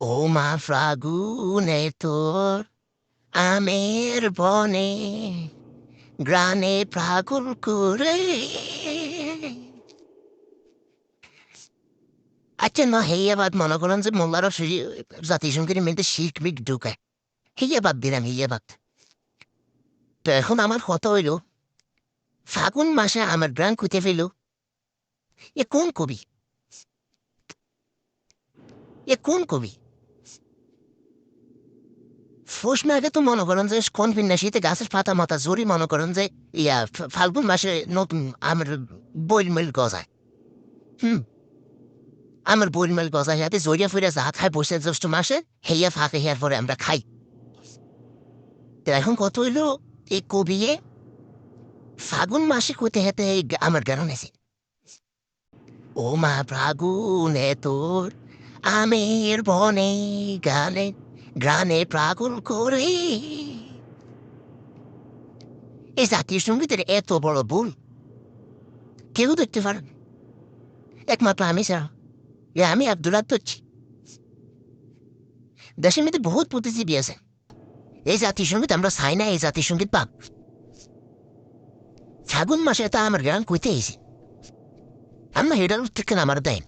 ও মা ফাগুনে তোর আমের বনে, গ্রানে প্রাগুল করে আচ্ছা না, হেই আবাদ, মনে করেন যে মোল্লারও জাতিসংঘের মধ্যে শিখ মিক ঢুকে। হেই আবাদ, দিলাম, হেই আবাদ। তো এখন আমার কথা হইল, ফাগুন মাসে আমার গ্রান কুতে ফেল এ কোন কবি? এ কোন কবি? ফুস মাঘে তো মনে করেন যে কোন বিন্যাসীতে গাছের পাতা মাথা জোরি মনে করেন যে ইয়া ফাল্গুন মাসে নতুন আমার বইল মিল গজায় হুম আমার বইল মিল গজায় হাতে জড়িয়া ফিরে যা খাই বসে জ্যৈষ্ঠ মাসে হেয়া ফাঁকে হেয়ার পরে আমরা খাই এখন কত হইল এই কবিয়ে ফাগুন মাসে কোতে হেতে এই আমার গান আছে ও মা ফাগুনে তোর আমের বনে গানে গ্রানে প্রাগুল করে এই জাতীয় সঙ্গীতের এত বড় ভুল কেউ দেখতে পারেন একমাত্র আমি এ আমি আব্দুল্লাহ ধরছি দেশের মধ্যে বহুত প্রতিজীবী আছে এই জাতীয় সংগীত আমরা চাই না এই জাতীয় সংগীত পাব ফাগুন মাসে তা আমার গ্রাম কইতে এসে আমরা হেডার থেকে আমার দেয়